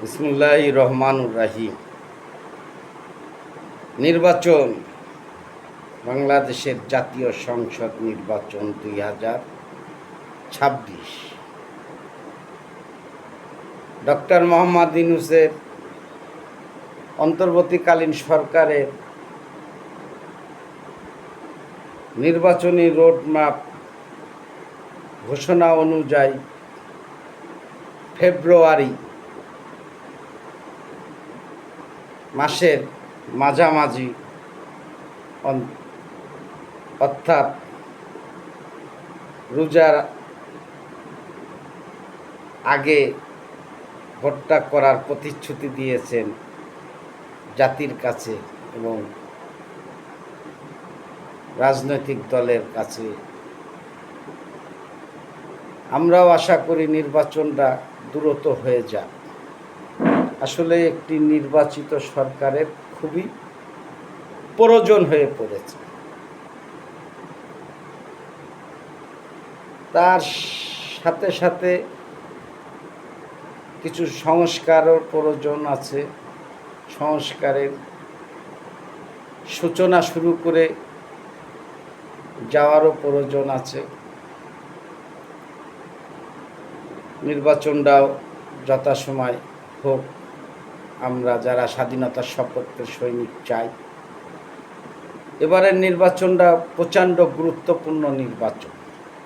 বিসমুল্লাহ রহমানুর রাহিম। নির্বাচন, বাংলাদেশের জাতীয় সংসদ নির্বাচন দুই হাজার ছাব্বিশ। ডক্টর মোহাম্মদ ইউনুসের অন্তর্বর্তীকালীন সরকারের নির্বাচনী রোডম্যাপ ঘোষণা অনুযায়ী ফেব্রুয়ারি মাসের মাঝামাঝি অর্থাৎ রোজার আগে ভোটটা করার প্রতিশ্রুতি দিয়েছেন জাতির কাছে এবং রাজনৈতিক দলের কাছে। আমরাও আশা করি নির্বাচনটা দ্রুত হয়ে যাক। আসলে একটি নির্বাচিত সরকারের খুবই প্রয়োজন হয়ে পড়েছে। তার সাথে সাথে কিছু সংস্কারও প্রয়োজন আছে। সংস্কারের সূচনা শুরু করে যাওয়ারও প্রয়োজন আছে। নির্বাচনটাও যথাসময় হোক। আমরা যারা স্বাধীনতার শপথের সৈনিক চাই। এবারের নির্বাচনটা প্রচণ্ড গুরুত্বপূর্ণ নির্বাচন।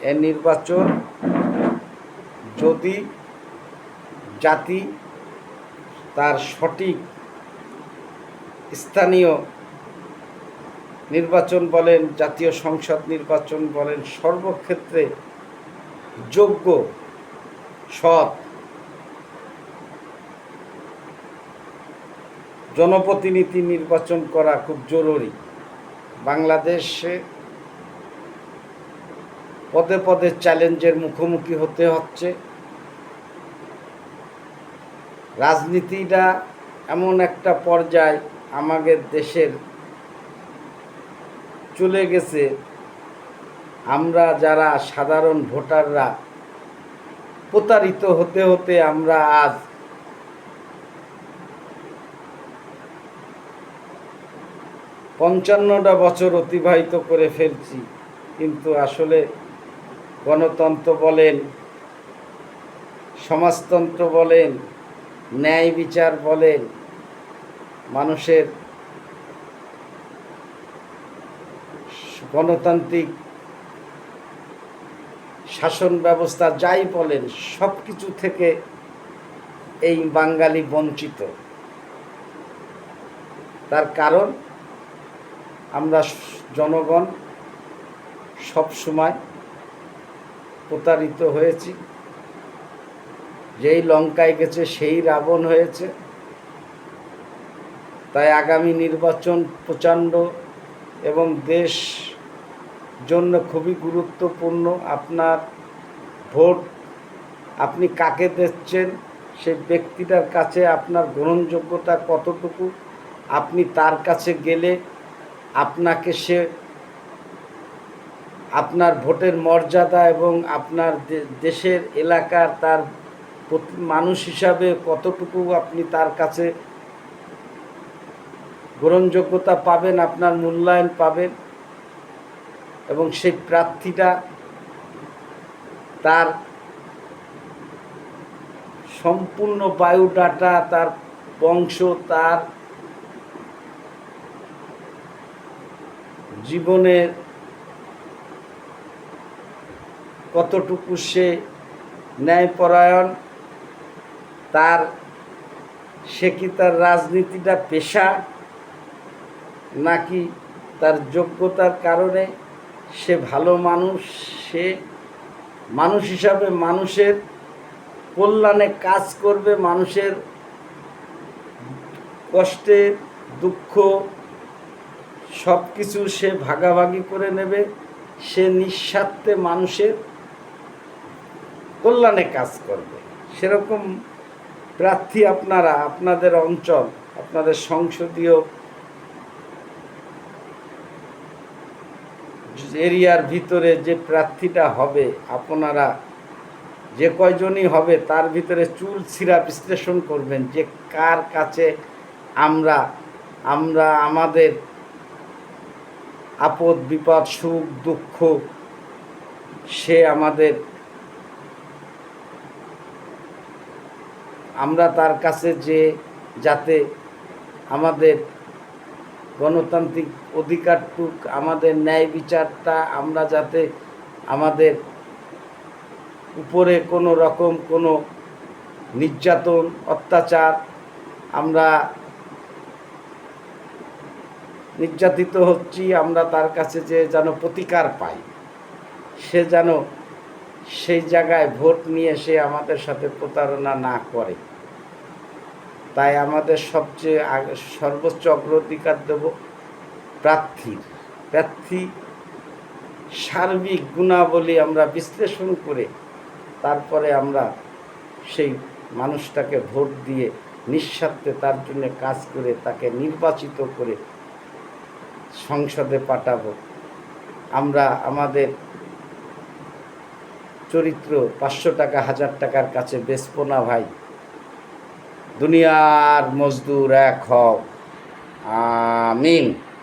এই নির্বাচন যদি জাতি তার সঠিক স্থানীয় নির্বাচন বলেন, জাতীয় সংসদ নির্বাচন বলেন, সর্বক্ষেত্রে যোগ্য সৎ জনপ্রতিনিধি নির্বাচন করা খুব জরুরি। বাংলাদেশে পদে পদে চ্যালেঞ্জের মুখোমুখি হতে হচ্ছে। রাজনীতিটা এমন একটা পর্যায় আমাদের দেশের চলে গেছে। আমরা যারা সাধারণ ভোটাররা প্রতারিত হতে হতে আমরা আজ পঞ্চান্নটা বছর অতিবাহিত করে ফেলছি। কিন্তু আসলে গণতন্ত্র বলেন, সমাজতন্ত্র বলেন, ন্যায় বিচার বলেন, মানুষের গণতান্ত্রিক শাসন ব্যবস্থা যাই বলেন সব কিছু থেকে এই বাঙালি বঞ্চিত। তার কারণ আমরা জনগণ সব সময় প্রতারিত হয়েছি। যেই লঙ্কায় গেছে, সেই রাবণ হয়েছে। তাই আগামী নির্বাচন প্রচণ্ড এবং দেশ জন্য খুবই গুরুত্বপূর্ণ। আপনার ভোট আপনি কাকে দিচ্ছেন সেই ব্যক্তিটার কাছে আপনার গ্রহণযোগ্যতা কতটুকু, আপনি তার কাছে গেলে আপনাকে সে আপনার ভোটের মর্যাদা এবং আপনার দেশের এলাকার তার মানুষ হিসাবে কতটুকু আপনি তার কাছে গ্রহণযোগ্যতা পাবেন, আপনার মূল্যায়ন পাবেন এবং সেই প্রার্থীটা তার সম্পূর্ণ বায়োডাটা, তার বংশ, তার জীবনের কতটুকু সে ন্যায়পরায়ণ, তার, সে কি তার রাজনীতিটা পেশা, নাকি তার যোগ্যতার কারণে সে ভালো মানুষ, সে মানুষ হিসাবে মানুষের কল্যাণে কাজ করবে, মানুষের কষ্টে, দুঃখ সব কিছু সে ভাগাভাগি করে নেবে, সে নিঃস্বার্থে মানুষের কল্যাণে কাজ করবে। সেরকম প্রার্থী আপনারা, আপনাদের অঞ্চল, আপনাদের সংসদীয় এরিয়ার ভিতরে যে প্রার্থীটা হবে, আপনারা যে কয়জনই হবে, তার ভিতরে চুল ছিঁড়া বিশ্লেষণ করবেন যে কার কাছে আমরা আমরা আমাদের আপদ, বিপদ, সুখ, দুঃখ, সে আমাদের। আমরা তার কাছে যে যাতে আমাদের গণতান্ত্রিক অধিকারটুক আমাদের ন্যায় বিচারটা, আমরা যাতে আমাদের উপরে কোনো রকম কোনো নির্যাতন, অত্যাচার, আমরা নির্যাতিত হচ্ছি, আমরা তার কাছে যে যেন প্রতিকার পাই, সে যেন সেই জায়গায় ভোট নিয়ে সে আমাদের সাথে প্রতারণা না করে। তাই আমাদের সবচেয়ে সর্বোচ্চ অগ্রাধিকার দেব প্রার্থীর। প্রার্থী সার্বিক গুণাবলী আমরা বিশ্লেষণ করে তারপরে আমরা সেই মানুষটাকে ভোট দিয়ে নিঃস্বার্থে তার জন্য কাজ করে তাকে নির্বাচিত করে সংসদে পাঠাবো। আমরা আমাদের চরিত্র পাঁচশো টাকা, হাজার টাকার কাছে বেচব না ভাই। দুনিয়ার মজদুর এক হও। আমিন।